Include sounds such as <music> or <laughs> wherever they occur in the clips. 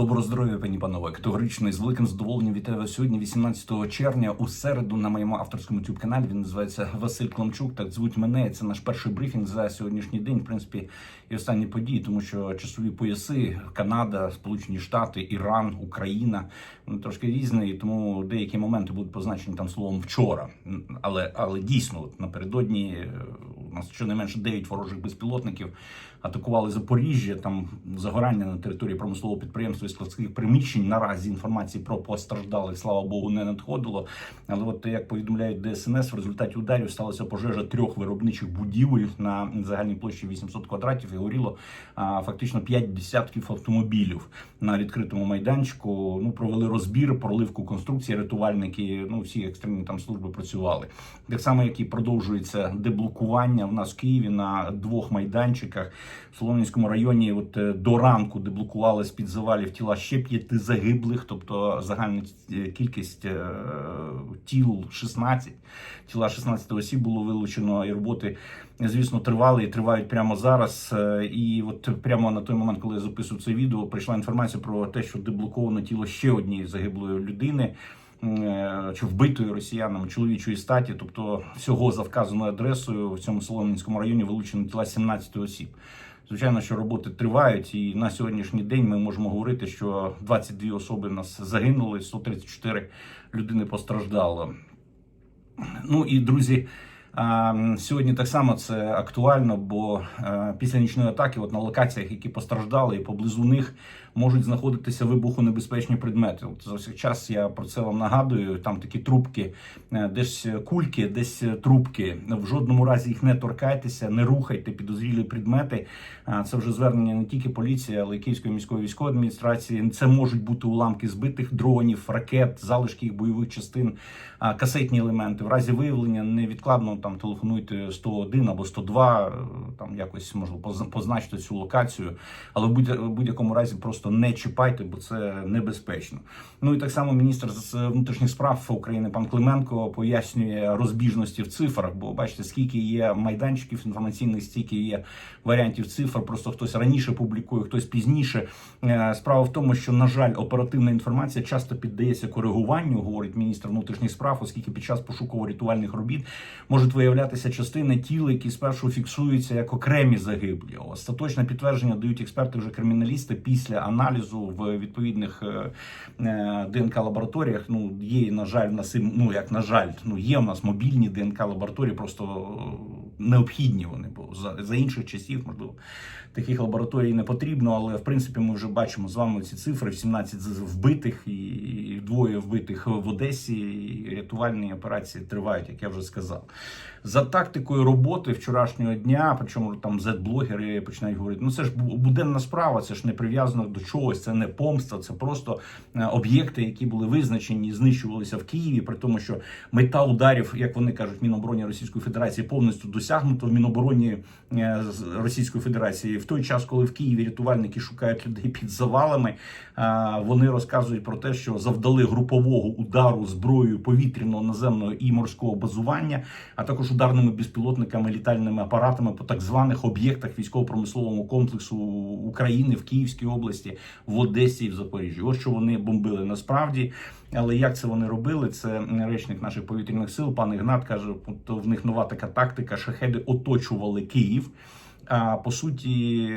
Доброго здоров'я, пані панове. Категорично з великим задоволенням вітаю вас сьогодні, 18 червня, у середу на моєму авторському youtube каналі. Він називається Василь Кламчук. Так звуть мене. Це наш перший брифінг за сьогоднішній день. В принципі, і останні події, тому що часові пояси Канада, Сполучені Штати, Іран, Україна вони трошки різні, тому деякі моменти будуть позначені там словом вчора. Але але дійсно, от напередодні е, у нас щонайменше 9 ворожих безпілотників атакували Запоріжжя. Там загорання на території промислового підприємства і складських приміщень. Наразі інформації про постраждалих, слава Богу, не надходило. Але от як повідомляють ДСНС, в результаті ударів сталася пожежа трьох виробничих будівель на загальній площі 800 квадратів і горіло а, фактично 5 десятків автомобілів на відкритому майданчику. Ну провели розбір, проливку конструкції, рятувальники. Ну всі екстрені там служби працювали. Так само, як і продовжується деблокування в нас в Києві на двох майданчиках в Солом'янському районі. От е, до ранку деблокували з під завалів тіла ще п'яти загиблих, тобто загальна е, кількість е, тіл 16. Тіла 16 осіб було вилучено, і роботи, звісно, тривали і тривають прямо зараз. І от прямо на той момент, коли я записую це відео, прийшла інформація про те, що деблоковано тіло ще однієї загиблої людини. Чи вбитої росіянами чоловічої статі, тобто всього за вказаною адресою в цьому Солом'янському районі вилучено тіла 17 осіб. Звичайно, що роботи тривають, і на сьогоднішній день ми можемо говорити, що 22 особи в нас загинули, 134 людини постраждало. Ну і друзі, сьогодні так само це актуально, бо е, після нічної атаки, от на локаціях, які постраждали, і поблизу них можуть знаходитися вибухонебезпечні предмети. От за всіх час я про це вам нагадую. Там такі трубки, е, десь кульки, десь трубки. В жодному разі їх не торкайтеся, не рухайте підозрілі предмети. Це вже звернення не тільки поліції, але й Київської міської військової адміністрації. Це можуть бути уламки збитих дронів, ракет, залишки їх бойових частин, касетні елементи. В разі виявлення невідкладно там телефонуйте 101 або 102, е, там якось поз- позначте цю локацію, але в будь- в будь-якому разі просто не чіпайте, бо це небезпечно. Ну і так само міністр внутрішніх справ України пан Клименко пояснює розбіжності в цифрах, бо бачите, скільки є майданчиків інформаційних, стільки є варіантів цифр. Просто хтось раніше публікує, хтось пізніше. Е, Справа в тому, що на жаль, оперативна інформація часто піддається коригуванню, говорить міністр внутрішніх справ, оскільки під час пошуково-рятувальних робіт можуть виявлятися частини тіл, які спершу фіксуються як окремі загиблі. Остаточне підтвердження дають експерти вже криміналісти після аналізу в відповідних е, е, ДНК лабораторіях. Ну є на жаль, в нас ну як на жаль, ну є в нас мобільні ДНК лабораторії, просто необхідні вони, були. за, за інших часів можливо. Таких лабораторій не потрібно, але в принципі ми вже бачимо з вами ці цифри: 17 з- вбитих і двоє вбитих в Одесі. І рятувальні операції тривають, як я вже сказав. За тактикою роботи вчорашнього дня, причому там Z-блогери починають говорити: ну це ж буденна справа, це ж не прив'язано до чогось, це не помста, це просто е, об'єкти, які були визначені, і знищувалися в Києві, при тому, що мета ударів, як вони кажуть, Мінобороні Російської Федерації повністю досягнуто в Мінобороні е, Російської Федерації. В той час, коли в Києві рятувальники шукають людей під завалами, е, вони розказують про те, що завдали групового удару зброєю повітряного, наземного і морського базування, а також ударними безпілотниками, літальними апаратами по так званих об'єктах військово-промисловому комплексу України в Київській області, в Одесі і в Запоріжжі. Ось що вони бомбили насправді. Але як це вони робили? Це речник наших повітряних сил, пан Ігнат каже, то в них нова така тактика. Шахеди оточували Київ. А по суті,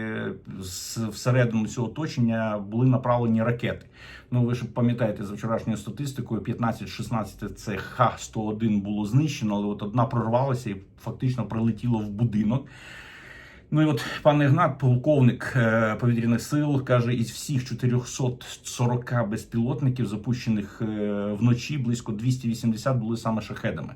всередину цього оточення були направлені ракети. Ну ви ж пам'ятаєте за вчорашньою статистикою, 15-16 це Х-101 було знищено, але от одна прорвалася і фактично прилетіло в будинок. Ну і от пан Ігнат, полковник е, повітряних сил, каже, із всіх 440 безпілотників, запущених е, вночі, близько 280 були саме шахедами.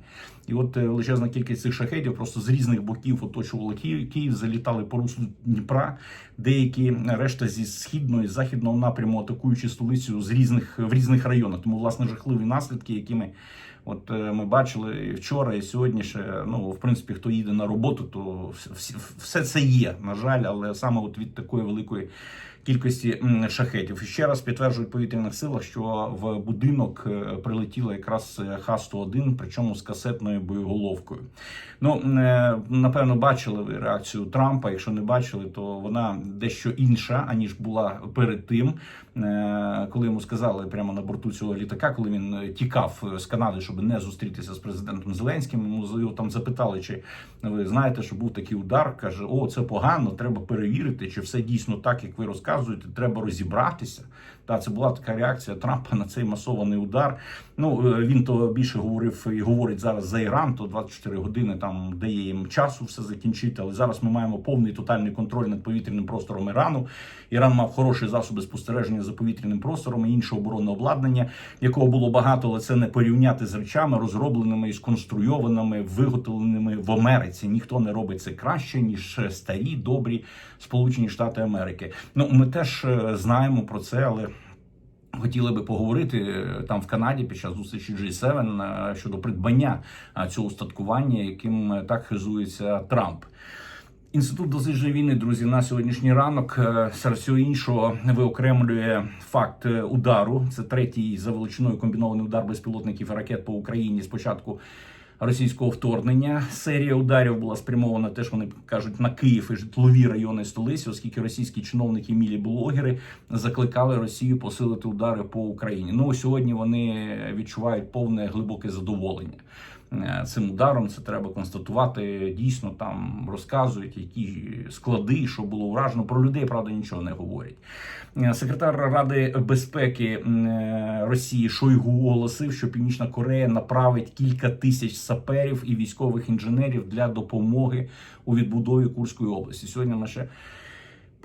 І от е, величезна кількість цих шахедів просто з різних боків оточували Київ, Київ залітали по руслу Дніпра. Деякі решта зі східного і західного напряму атакуючи столицю з різних в різних районах. Тому власне жахливі наслідки, які ми От е, ми бачили і вчора, і сьогодні ще. Ну, в принципі, хто їде на роботу, то все це є, на жаль, але саме от від такої великої кількості шахетів. І ще раз підтверджують повітряних силах, що в будинок е, прилетіло якраз е, Х-101, причому з касетною боєголовкою. Ну, напевно, бачили ви реакцію Трампа. Якщо не бачили, то вона дещо інша, аніж була перед тим, коли йому сказали прямо на борту цього літака, коли він е, тікав з Канади, щоб не зустрітися з президентом Зеленським. Його там запитали, чи ви знаєте, що був такий удар. каже: О, це погано, треба перевірити, чи все дійсно так, як ви розказуєте. Треба розібратися. Та це була така реакція Трампа на цей масований удар. Ну е, він то більше говорив і говорить зараз за Іран, то 24 години там дає їм часу все закінчити. Але зараз ми маємо повний тотальний контроль над повітряним простором Ірану. Іран мав хороші засоби спостереження за повітряним простором і інше оборонне обладнання, якого було багато, але це не порівняти з речами, розробленими і сконструйованими, виготовленими в Америці. Ніхто не робить це краще ніж старі, добрі Сполучені Штати Америки. Ну ми теж е, знаємо про це, але. Хотіли би поговорити е, там в Канаді під час зустрічі G7 е, щодо придбання е, цього устаткування, яким так хизується Трамп. Інститут дослідження війни, друзі, на сьогоднішній ранок серед всього іншого виокремлює факт удару. Це третій за величиною комбінований удар безпілотників і ракет по Україні з початку російського вторгнення. Серія ударів була спрямована теж. Вони кажуть на Київ і житлові райони столиці, оскільки російські чиновники, мілі блогери закликали Росію посилити удари по Україні. Ну сьогодні вони відчувають повне глибоке задоволення. Е, Цим ударом це треба констатувати. Дійсно там розказують, які склади, що було вражено. Про людей правда нічого не говорять. Е, Секретар Ради безпеки е, Росії Шойгу оголосив, що Північна Корея направить кілька тисяч саперів і військових інженерів для допомоги у відбудові Курської області. Сьогодні ми ще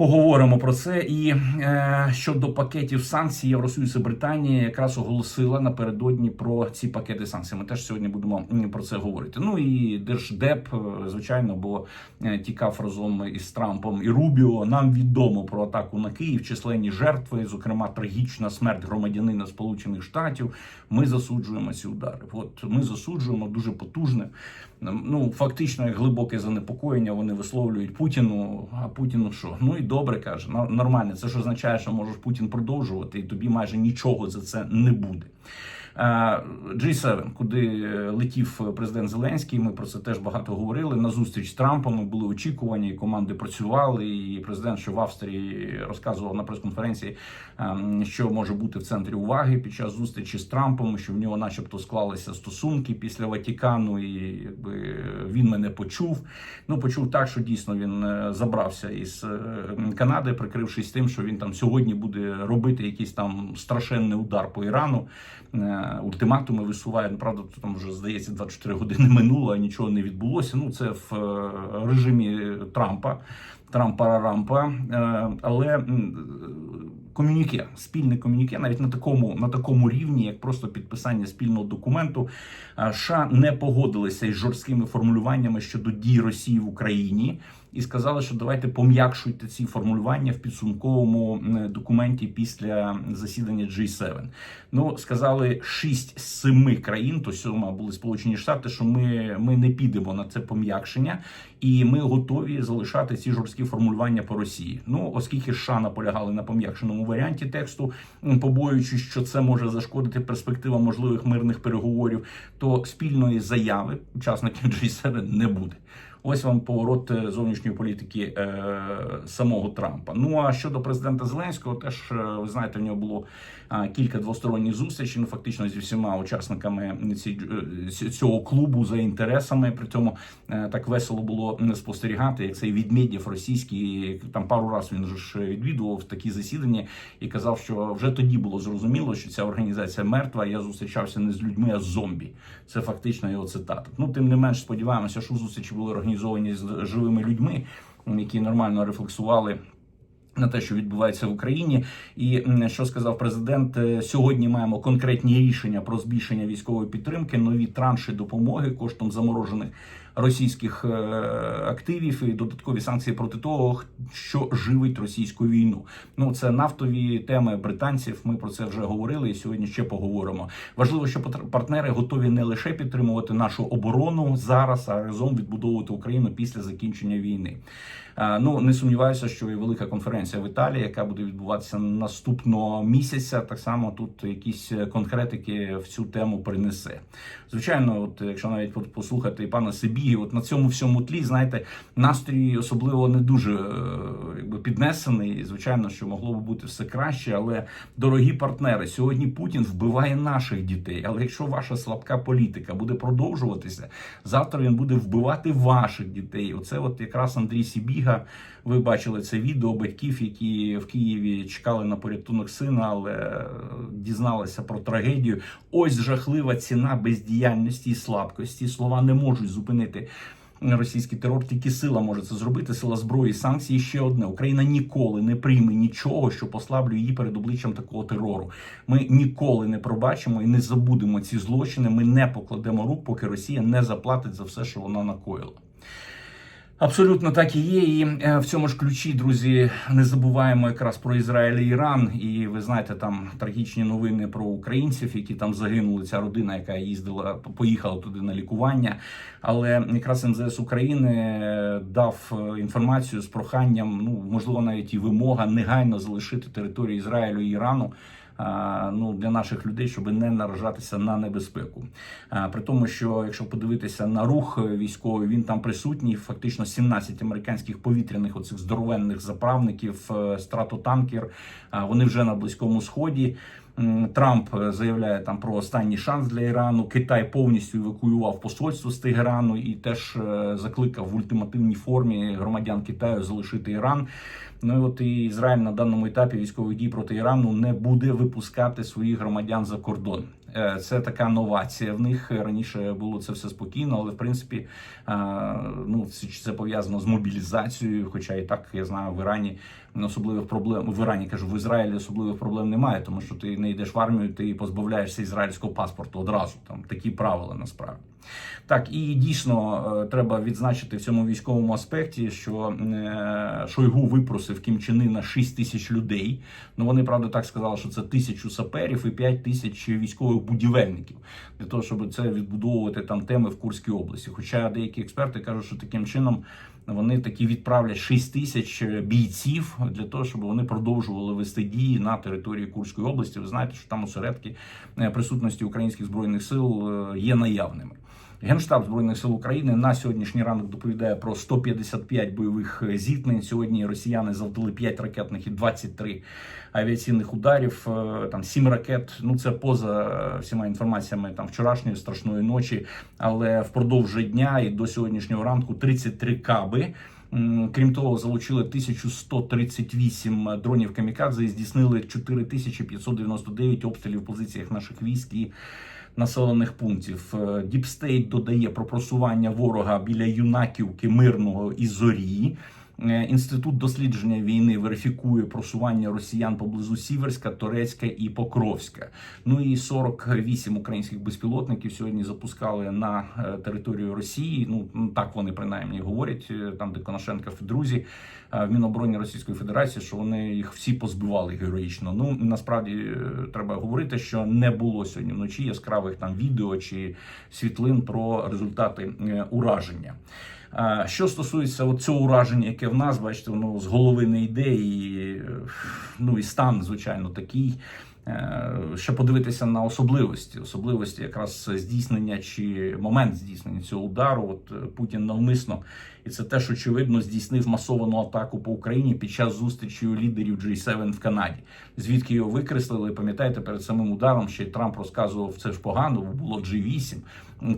Поговоримо про це. І е, щодо пакетів санкцій, Євросоюз і Британія якраз оголосила напередодні про ці пакети санкцій. Ми теж сьогодні будемо про це говорити. Ну і держдеп, е, звичайно, бо е, тікав разом із Трампом і Рубіо. Нам відомо про атаку на Київ, численні жертви, зокрема трагічна смерть громадянина Сполучених Штатів. Ми засуджуємо ці удари. От ми засуджуємо дуже потужне. Ну фактично, як глибоке занепокоєння вони висловлюють Путіну. А Путіну що? Ну і добре каже, «Ну, нормально. Це ж означає, що можеш Путін продовжувати, і тобі майже нічого за це не буде. Е, G7, куди летів президент Зеленський, ми про це теж багато говорили. На зустріч з Трампом були очікування, і команди працювали. І президент, що в Австрії розказував на прес-конференції, ем, що може бути в центрі уваги під час зустрічі з Трампом, що в нього, начебто, склалися стосунки після Ватікану, і якби він мене почув. Ну почув так, що дійсно він е, забрався із е, Канади, прикрившись тим, що він там сьогодні буде робити якийсь там страшенний удар по Ірану. Ультиматуми висуває. Ну, правда, там вже здається 24 години минуло, а нічого не відбулося. Ну це в е, режимі Трампа. Трампа-рампа, Е, але комюніке, спільне комюніке, навіть на такому на такому рівні, як просто підписання спільного документу, е, США не погодилися із жорсткими формулюваннями щодо дій Росії в Україні. І сказали, що давайте пом'якшуйте ці формулювання в підсумковому документі після засідання G7. Ну сказали 6 з 7 країн, то сьома були Сполучені Штати, що ми, ми не підемо на це пом'якшення, і ми готові залишати ці жорсткі формулювання по Росії. Ну оскільки США наполягали на пом'якшеному варіанті тексту, побоюючись, що це може зашкодити перспективам можливих мирних переговорів, то спільної заяви учасників G7 не буде. Ось вам поворот е, зовнішньої політики е, самого Трампа. Ну а щодо президента Зеленського, теж е, ви знаєте, в нього було кілька двосторонніх зустрічей. Ну фактично зі всіма учасниками ці, цього клубу за інтересами. При цьому так весело було не спостерігати, як цей відмідів російський там пару разів він ж відвідував такі засідання і казав, що вже тоді було зрозуміло, що ця організація мертва. Я зустрічався не з людьми, а з зомбі. Це фактично його цитата. Ну тим не менш, сподіваємося, що зустрічі були організовані з живими людьми, які нормально рефлексували. На те, що відбувається в Україні, і що сказав президент, е, сьогодні маємо конкретні рішення про збільшення військової підтримки, нові транші допомоги коштом заморожених російських е, активів і додаткові санкції проти того, що живить російську війну. Ну це нафтові теми британців. Ми про це вже говорили, і сьогодні ще поговоримо. Важливо, що партнери готові не лише підтримувати нашу оборону зараз, а разом відбудовувати Україну після закінчення війни. Е, Ну не сумніваюся, що і велика конференція в Італії, яка буде відбуватися наступного місяця, так само тут якісь конкретики в цю тему принесе. Звичайно, от якщо навіть послухати пана Сибігі, от на цьому всьому тлі, знаєте, настрій особливо не дуже е, якби піднесений. Звичайно, що могло би бути все краще, але дорогі партнери, сьогодні Путін вбиває наших дітей. Але якщо ваша слабка політика буде продовжуватися, завтра він буде вбивати ваших дітей. Оце от якраз Андрій Сібіга. Ви бачили це відео батьків, які в Києві чекали на порятунок сина, але е, дізналися про трагедію. Ось жахлива ціна бездіяльності і слабкості. Слова не можуть зупинити. Російський терор тільки сила може це зробити. Сила зброї, санкції. Ще одне Україна ніколи не прийме нічого, що послаблює її перед обличчям такого терору. Ми ніколи не пробачимо і не забудемо ці злочини. Ми не покладемо рук, поки Росія не заплатить за все, що вона накоїла. Абсолютно так і є. І е, в цьому ж ключі, друзі, не забуваємо якраз про Ізраїль і Іран. І ви знаєте, там трагічні новини про українців, які там загинули. Ця родина, яка їздила, поїхала туди на лікування. Але якраз МЗС України е, дав е, інформацію з проханням, ну можливо, навіть і вимога негайно залишити територію Ізраїлю і Ірану. А, Ну, для наших людей, щоб не наражатися на небезпеку. При тому, що якщо подивитися на рух військовий, він там присутній. Фактично 17 американських повітряних оцих здоровенних заправників, е, стратотанкер. Вони вже на близькому сході. Трамп е, заявляє там про останній шанс для Ірану. Китай повністю евакуював посольство з Тегерану і теж е, закликав в ультимативній формі громадян Китаю залишити Іран. Ну і от і Ізраїль на даному етапі військових дій проти Ірану не буде випускати своїх громадян за кордон. Е, Це така новація в них раніше було це все спокійно, але в принципі е, ну це, це пов'язано з мобілізацією. Хоча і так я знаю, в Ірані особливих проблем в Ірані кажу, в Ізраїлі особливих проблем немає, тому що ти не йдеш в армію, ти позбавляєшся ізраїльського паспорту одразу. Там такі правила насправді. Так і дійсно е, треба відзначити в цьому військовому аспекті, що е, Шойгу випросив Кім Чен Ына 6 тисяч людей. Ну вони правда так сказали, що це тисячу саперів і 5 тисяч військових будівельників для того, щоб це відбудовувати там теми в Курській області. Хоча деякі експерти кажуть, що таким чином вони таки відправлять 6 тисяч бійців для того, щоб вони продовжували вести дії на території Курської області. Ви знаєте, що там осередки е, присутності українських збройних сил е, є наявними. Генштаб збройних сил України на сьогоднішній ранок доповідає про 155 бойових е, зіткнень. Сьогодні росіяни завдали 5 ракетних і 23 авіаційних ударів. Е, Там 7 ракет. Ну це поза е, всіма інформаціями там вчорашньої страшної ночі. Але впродовж дня і до сьогоднішнього ранку 33 каби. Крім того, залучили 1138 дронів камікадзе і здійснили 4599 обстрілів в позиціях наших військ і населених пунктів. Е, Діпстейт додає про просування ворога біля юнаківки мирного і зорі. Е, Інститут дослідження війни верифікує просування росіян поблизу Сіверська, Торецька і Покровська. Ну і 48 українських безпілотників сьогодні запускали на е, територію Росії. Ну так вони принаймні говорять. е, Там, де Коношенка в друзі в Мінобороні Російської Федерації, що вони їх всі позбивали героїчно. Ну насправді треба говорити, що не було сьогодні вночі яскравих там відео чи світлин про результати ураження. Що стосується цього ураження, яке в нас, бачите, воно з голови не йде, і ну і стан, звичайно, такий. Ще подивитися на особливості, особливості якраз здійснення чи момент здійснення цього удару. От е, Путін навмисно, і це теж очевидно здійснив масовану атаку по Україні під час зустрічі лідерів G7 в Канаді. Звідки його викреслили? Пам'ятаєте, перед самим ударом ще й Трамп розказував це ж погано, бо було G8.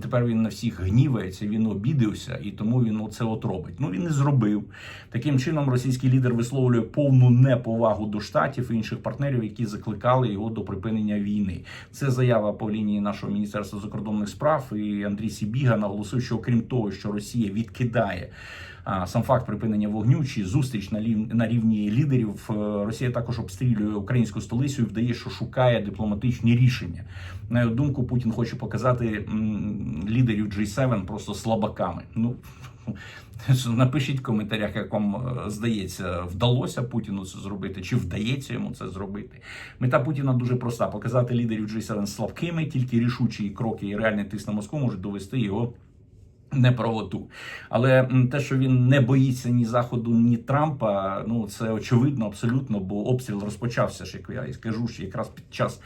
Тепер він на всіх гнівається, він обідився, і тому він оце от робить. Ну він і зробив. Таким чином, російський лідер висловлює повну неповагу до штатів і інших партнерів, які закликали його до припинення війни. Це заява по лінії нашого міністерства закордонних справ. І Андрій Сібіга наголосив, що окрім того, що Росія відкидає сам факт припинення вогню чи зустріч на лів- на рівні лідерів. е, Росія також обстрілює українську столицю і вдає, що шукає дипломатичні рішення. На його думку, Путін хоче показати лідерів G7 просто слабаками. Ну <laughs> напишіть в коментарях, як вам е, здається, вдалося Путіну це зробити, чи вдається йому це зробити. Мета Путіна дуже проста: показати лідерів G7 слабкими, тільки рішучі кроки і реальний тиск на Москву можуть довести його неправоту. Але те, що він не боїться ні Заходу, ні Трампа, ну це очевидно абсолютно, бо обстріл розпочався ж, як я і скажу, що якраз під час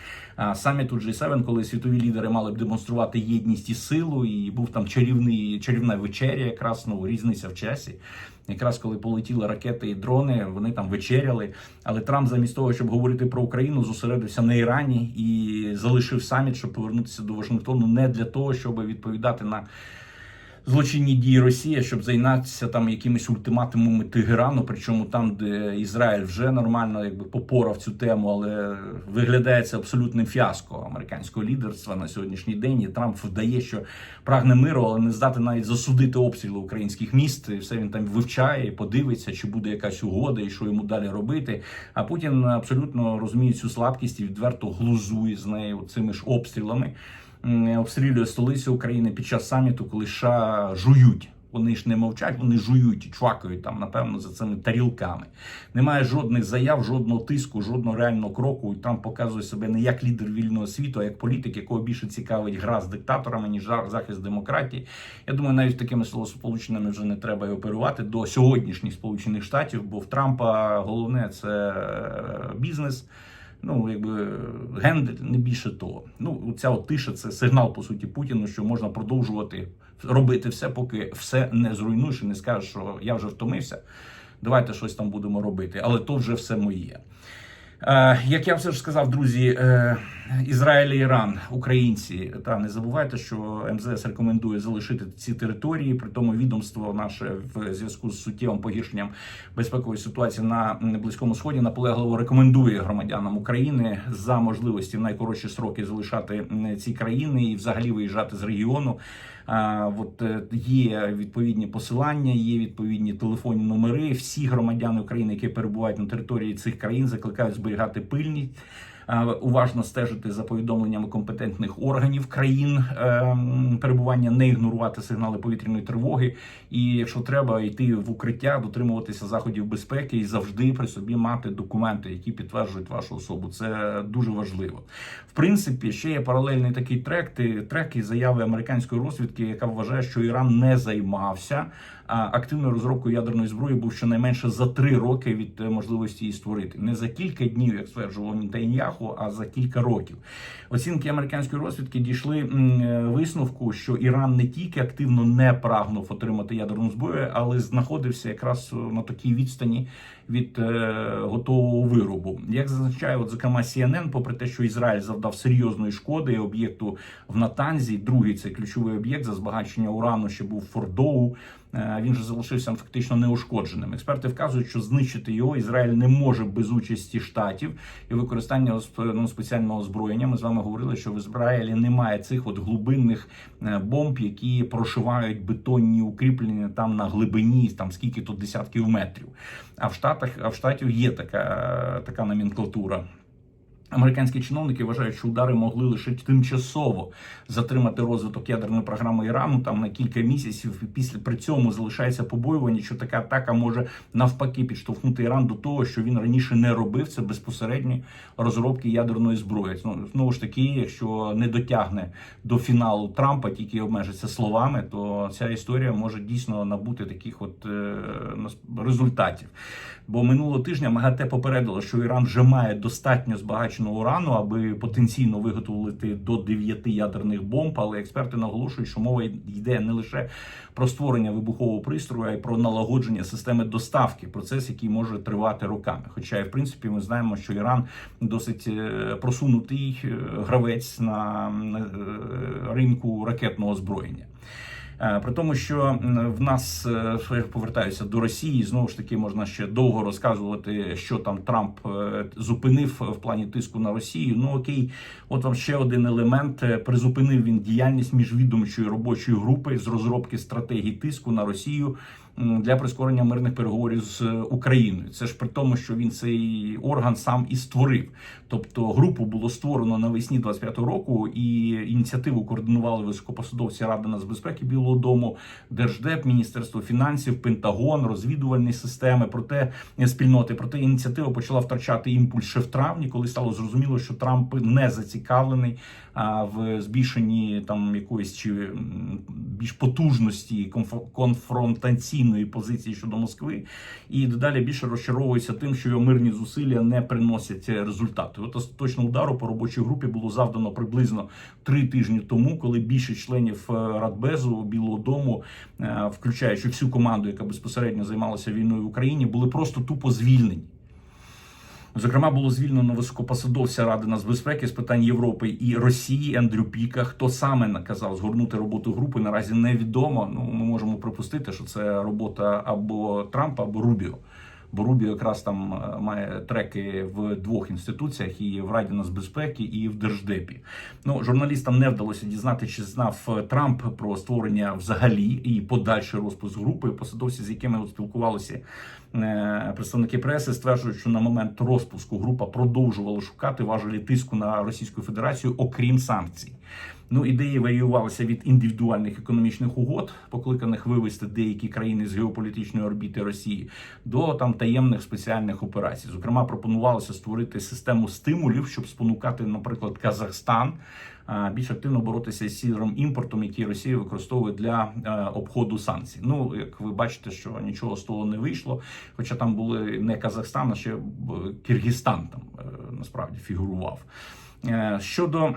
саміту G7, коли світові лідери мали б демонструвати єдність і силу, і був там чарівний чарівна вечеря, якраз ну різниця в часі. Якраз коли полетіли ракети і дрони, вони там вечеряли. Але Трамп, замість того, щоб говорити про Україну, зосередився на Ірані і залишив саміт, щоб повернутися до Вашингтону, не для того, щоб відповідати на злочинні дії Росії, щоб зайнятися там якимись ультиматумами Тегерану, причому там, де Ізраїль вже нормально якби попорав цю тему, але виглядає це абсолютним фіаско американського лідерства на сьогоднішній день. І Трамп вдає, що прагне миру, але не здати навіть засудити обстріли українських міст. І все він там вивчає, подивиться, чи буде якась угода, і що йому далі робити. А Путін абсолютно розуміє цю слабкість і відверто глузує з нею цими ж обстрілами обстрілює столицю України під час саміту, коли США жують. Вони ж не мовчать, вони жують і чвакають там, напевно, за цими тарілками. Немає жодних заяв, жодного тиску, жодного реального кроку. І Трамп показує себе не як лідер вільного світу, а як політик, якого більше цікавить гра з диктаторами, ніж захист демократії. Я думаю, навіть такими словосполученнями вже не треба і оперувати до сьогоднішніх Сполучених Штатів, бо в Трампа головне це е, бізнес. Ну, якби гендель не більше того. Ну, ця от тиша це сигнал по суті Путіну, що можна продовжувати робити все, поки все не зруйнуєш і не скажеш, що я вже втомився. Давайте щось там будемо робити, але то вже все моє. Е, як я все ж сказав, друзі, е, Ізраїль і Іран, українці, та не забувайте, що МЗС рекомендує залишити ці території. При тому відомство наше в зв'язку з суттєвим погіршенням безпекової ситуації на близькому сході наполегливо рекомендує громадянам України за можливості в найкоротші сроки залишати ці країни і взагалі виїжджати з регіону. От е, є відповідні посилання, є відповідні телефонні номери. Всі громадяни України, які перебувають на території цих країн, закликають зберігати пильність. А, Уважно стежити за повідомленнями компетентних органів країн ем, перебування, не ігнорувати сигнали повітряної тривоги, і якщо треба йти в укриття, дотримуватися заходів безпеки і завжди при собі мати документи, які підтверджують вашу особу. Це дуже важливо. В принципі, ще є паралельний такий трек. Трек і заяви американської розвідки, яка вважає, що Іран не займався активною розробкою ядерної зброї був щонайменше за три роки від е, можливості її створити. Не за кілька днів, як стверджував Нетаньяху, а за кілька років. Оцінки американської розвідки дійшли е, висновку, що Іран не тільки активно не прагнув отримати ядерну зброю, але знаходився якраз е, на такій відстані від готового виробу. Як зазначає, от зокрема CNN, попри те, що Ізраїль завдав серйозної шкоди об'єкту в Натанзі, другий це ключовий об'єкт за збагачення урану, ще був Фордоу. Е, Він же залишився фактично неушкодженим. Експерти вказують, що знищити його Ізраїль не може без участі штатів і використання ну, спеціального озброєння. Ми з вами говорили, що в Ізраїлі немає цих от глибинних е, бомб, які прошивають бетонні укріплення там на глибині, там скільки то десятків метрів. А в Штатах, а в Штатів є така, така номенклатура. Американські чиновники вважають, що удари могли лише тимчасово затримати розвиток ядерної програми Ірану там на кілька місяців. І після при цьому залишається побоювання, що така атака може навпаки підштовхнути Іран до того, що він раніше не робив це безпосередньо розробки ядерної зброї. Ну, знову ж таки, якщо не дотягне до фіналу Трампа, тільки обмежиться словами, то ця історія може дійсно набути таких от е, результатів. Бо минулого тижня МАГАТЕ попередило, що Іран вже має достатньо збагаченого урану, аби потенційно виготовити до 9 ядерних бомб. Але експерти наголошують, що мова йде не лише про створення вибухового пристрою, а й про налагодження системи доставки, процес, який може тривати роками. Хоча, в принципі, ми знаємо, що Іран досить е, просунутий е, гравець на на, е, ринку ракетного озброєння. Е, При тому, що в нас е, я повертаюся до Росії, знову ж таки можна ще довго розказувати, що там Трамп е, зупинив в плані тиску на Росію. Ну окей, от вам ще один елемент. Призупинив він діяльність міжвідомчої робочої групи з розробки стратегії тиску на Росію. М, для прискорення мирних переговорів з Україною. Це ж при тому, що він цей орган сам і створив. Тобто групу було створено навесні 25-го року, і ініціативу координували високопосадовці Ради нацбезпеки Білого Дому, Держдеп, Міністерство фінансів, Пентагон, розвідувальні системи. Проте е, спільноти. Проте ініціатива почала втрачати імпульс ще в травні, коли стало зрозуміло, що Трамп не зацікавлений в збільшенні там якоїсь чи більш потужності конф- конфронтаційної позиції щодо Москви, і дедалі більше розчаровується тим, що його мирні зусилля не приносять е, результату. От остаточно удару по робочій групі було завдано приблизно три тижні тому, коли більшість членів е, Радбезу Білого Дому, е, включаючи всю команду, яка безпосередньо займалася війною в Україні, були просто тупо звільнені. Зокрема, було звільнено високопосадовця Ради нацбезпеки з питань Європи і Росії Ендрю Піка. Хто саме наказав згорнути роботу групи, наразі невідомо. Ну ми можемо припустити, що це робота або Трампа, або Рубіо. Бо Рубіо якраз там е, має треки в двох інституціях: і в Раді нацбезпеки, і в Держдепі. Ну журналістам не вдалося дізнати, чи знав е, Трамп про створення взагалі і подальший розпуск групи. Посадовці, з якими от спілкувалися представники преси, стверджують, що на момент розпуску група продовжувала шукати важелі тиску на Російську Федерацію, окрім санкцій. Ну, ідеї варіювалися від індивідуальних економічних угод, покликаних вивести деякі країни з геополітичної орбіти Росії, до там таємних спеціальних операцій. Зокрема, пропонувалося створити систему стимулів, щоб спонукати, наприклад, Казахстан більш активно боротися з сірим імпортом, який Росія використовує для е, обходу санкцій. Ну, як ви бачите, що нічого з того не вийшло. Хоча там були не Казахстан, а ще е, Киргизстан там е, насправді фігурував. Е, Щодо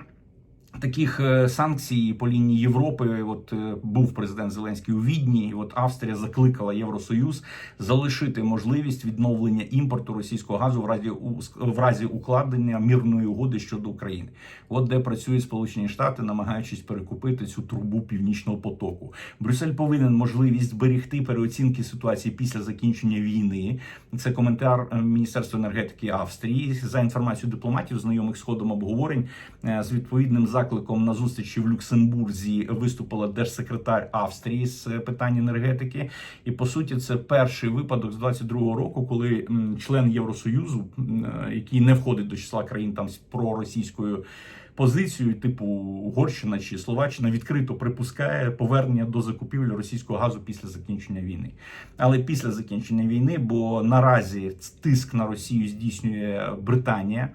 Таких е, санкцій по лінії Європи, от е, був президент Зеленський у Відні. і От Австрія закликала Євросоюз залишити можливість відновлення імпорту російського газу в разі в разі укладення мирної угоди щодо України. От де працюють Сполучені Штати, намагаючись перекупити цю трубу північного потоку. Брюссель повинен можливість зберегти переоцінки ситуації після закінчення війни. Це коментар е, Міністерства енергетики Австрії за інформацією дипломатів, знайомих з ходом обговорень з відповідним закликом на зустрічі в Люксембурзі виступила держсекретар Австрії з питань енергетики. І по суті, це перший випадок з 22-го року, коли член Євросоюзу, е, який не входить до числа країн там з проросійською позицією, типу Угорщина чи Словаччина, відкрито припускає повернення до закупівлі російського газу після закінчення війни. Але після закінчення війни, бо наразі тиск на Росію здійснює Британія.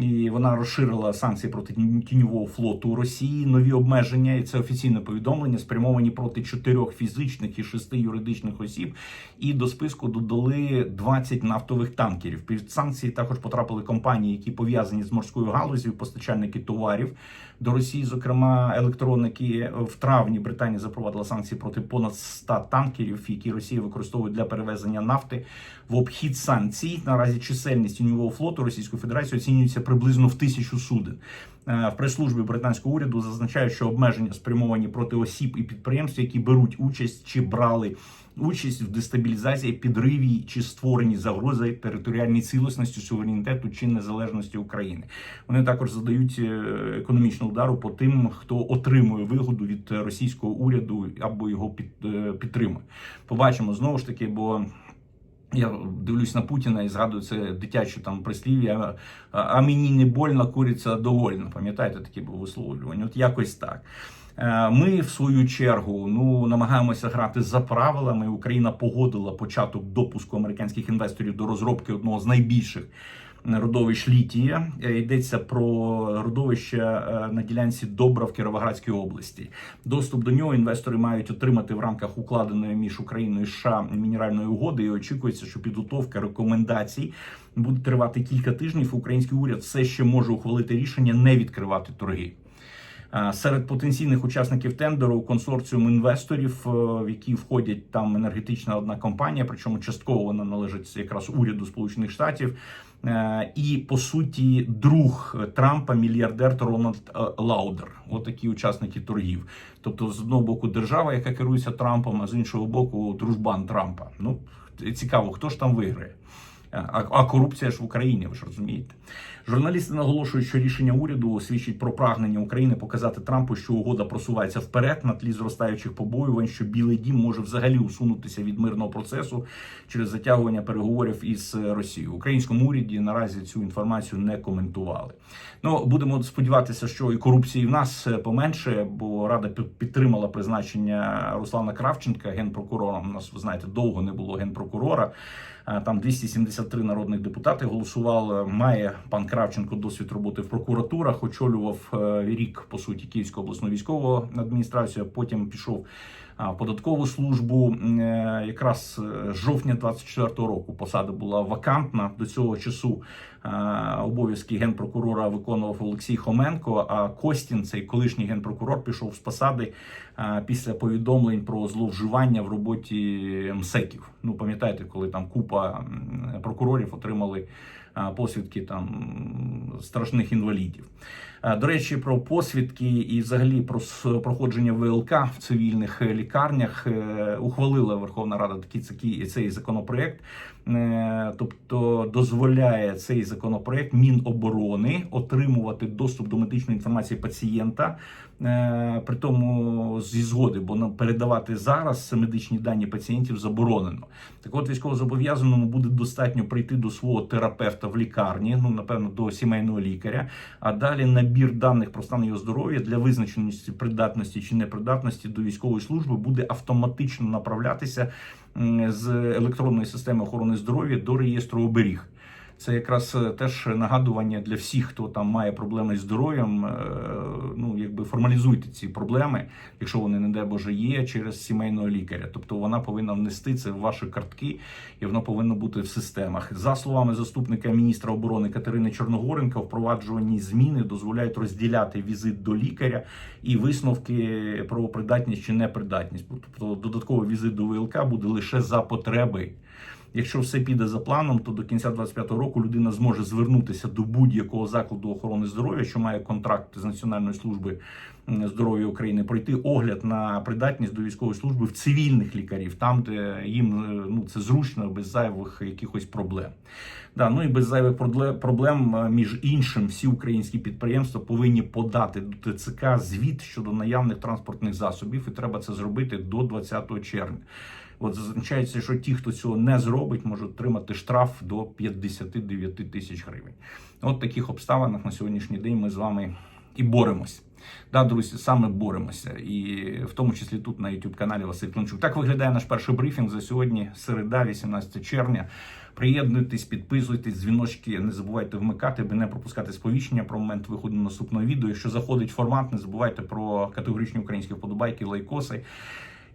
І вона розширила санкції проти тіньового флоту Росії. Нові обмеження, і це офіційне повідомлення, спрямовані проти чотирьох фізичних і шести юридичних осіб. І до списку додали 20 нафтових танкерів. Під санкції також потрапили компанії, які пов'язані з морською галузю, постачальники товарів до Росії. Зокрема, електроники в травні Британія запровадила санкції проти понад 100 танкерів, які Росія використовує для перевезення нафти в обхід санкцій. Наразі чисельність тіньового флоту Російської Федерації оцінюється приблизно в тисячу суден. Е, В прес-службі британського уряду зазначають, що обмеження спрямовані проти осіб і підприємств, які беруть участь чи брали участь в дестабілізації, підриві чи створенні загрози територіальній цілісності, суверенітету чи незалежності України. Вони також задають е, економічну удару по тим, хто отримує вигоду від російського уряду або його під, е, підтримує. Побачимо знову ж таки, бо. Я дивлюсь на Путіна і згадую це дитяче там прислів'я, а, мені не больно, куриця довольна. Пам'ятаєте такі були висловлювання? От якось так. Е, Ми, в свою чергу, ну намагаємося грати за правилами. Україна погодила початок допуску американських інвесторів до розробки одного з найбільших родовищ літія. Е, Йдеться про родовище е, на ділянці Добра в Кіровоградській області. Доступ до нього інвестори мають отримати в рамках укладеної між Україною і США мінеральної угоди. І очікується, що підготовка рекомендацій буде тривати кілька тижнів. Український уряд все ще може ухвалити рішення не відкривати торги. Е, Серед потенційних учасників тендеру консорціум інвесторів, е, в які входять там енергетична одна компанія, причому частково вона належить якраз уряду Сполучених Штатів. Е, І по суті, друг Трампа, мільярдер Рональд Лаудер. Отакі учасники торгів. Тобто, з одного боку, держава, яка керується Трампом, а з іншого боку, дружбан Трампа. Ну цікаво, хто ж там виграє. А корупція ж в Україні, ви ж розумієте. Журналісти наголошують, що рішення уряду свідчить про прагнення України показати Трампу, що угода просувається вперед на тлі зростаючих побоювань, що Білий Дім може взагалі усунутися від мирного процесу через затягування переговорів із Росією. В українському уряді наразі цю інформацію не коментували. Ну будемо сподіватися, що і корупції в нас поменше, бо рада підтримала призначення Руслана Кравченка генпрокурором. У нас ви знаєте, довго не було генпрокурора. Там 273 народних депутати голосували. Має пан Кравченко досвід роботи в прокуратурах. Очолював е, рік по суті Київську обласну військову адміністрацію. Потім пішов в податкову службу. Е, Якраз е, з жовтня 24-го року посада була вакантна. До цього часу обов'язки генпрокурора виконував Олексій Хоменко. А Костін, цей колишній генпрокурор, пішов з посади після повідомлень про зловживання в роботі МСЕКів. Ну пам'ятаєте, коли там купа прокурорів отримали посвідки там страшних інвалідів. До речі, про посвідки і взагалі про проходження ВЛК в цивільних лікарнях е, ухвалила Верховна Рада такий цей законопроект. Е, тобто дозволяє цей законопроект Міноборони отримувати доступ до медичної інформації пацієнта, е, при тому зі згоди, бо передавати зараз медичні дані пацієнтів заборонено. Так, от військовозобов'язаному буде достатньо прийти до свого терапевта в лікарні, ну напевно, до сімейного лікаря. А далі набір даних про стан його здоров'я для визначеності придатності чи непридатності до військової служби буде автоматично направлятися з електронної системи охорони здоров'я до реєстру оберіг. Це якраз е, теж нагадування для всіх, хто там має проблеми з здоров'ям. Е, ну якби формалізуйте ці проблеми, якщо вони не дай Боже є, через сімейного лікаря. Тобто вона повинна внести це в ваші картки, і воно повинно бути в системах. За словами заступника міністра оборони Катерини Чорногоренка, впроваджувані зміни дозволяють розділяти візит до лікаря і висновки про придатність чи непридатність. Тобто додатковий візит до ВЛК буде лише за потреби. Якщо все піде за планом, то до кінця 2025 року людина зможе звернутися до будь-якого закладу охорони здоров'я, що має контракт з Національної служби здоров'я України, пройти огляд на придатність до військової служби в цивільних лікарів, там де їм е, ну це зручно, без зайвих якихось проблем. Да, ну і без зайвих проблем е, між іншим, всі українські підприємства повинні подати до ТЦК звіт щодо наявних транспортних засобів, і треба це зробити до 20 червня. От зазначається, що ті, хто цього не зробить, можуть отримати штраф до 59 тисяч гривень. От таких обставинах на сьогоднішній день ми з вами і боремось. Да, друзі, саме боремося, і в тому числі тут на youtube каналі Василь Клончук. Так виглядає наш перший брифінг за сьогодні, середа, 18 червня. Приєднуйтесь, підписуйтесь, дзвіночки, не забувайте вмикати, аби не пропускати сповіщення про момент виходу наступного відео. Якщо заходить формат, не забувайте про категоричні українські вподобайки, лайкоси.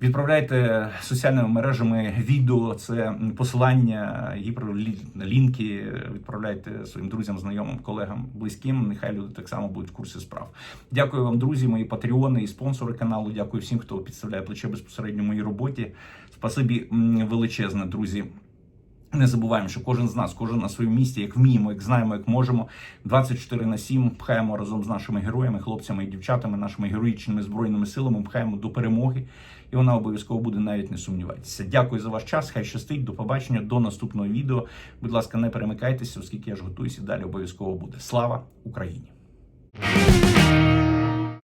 Відправляйте соціальними мережами відео, це посилання, гіперлінки, Відправляйте своїм друзям, знайомим, колегам, близьким. Нехай люди так само будуть в курсі справ. Дякую вам, друзі, мої патреони і спонсори каналу. Дякую всім, хто підставляє плече безпосередньо моїй роботі. Спасибі величезне, друзі. Не забуваємо, що кожен з нас, кожен на своєму місці, як вміємо, як знаємо, як можемо. 24 на 7 пхаємо разом з нашими героями, хлопцями і дівчатами, нашими героїчними збройними силами, пхаємо до перемоги, і вона обов'язково буде навіть не сумніватися. Дякую за ваш час. Хай щастить, до побачення, до наступного відео. Будь ласка, не перемикайтеся, оскільки я ж готуюся. Далі обов'язково буде. Слава Україні!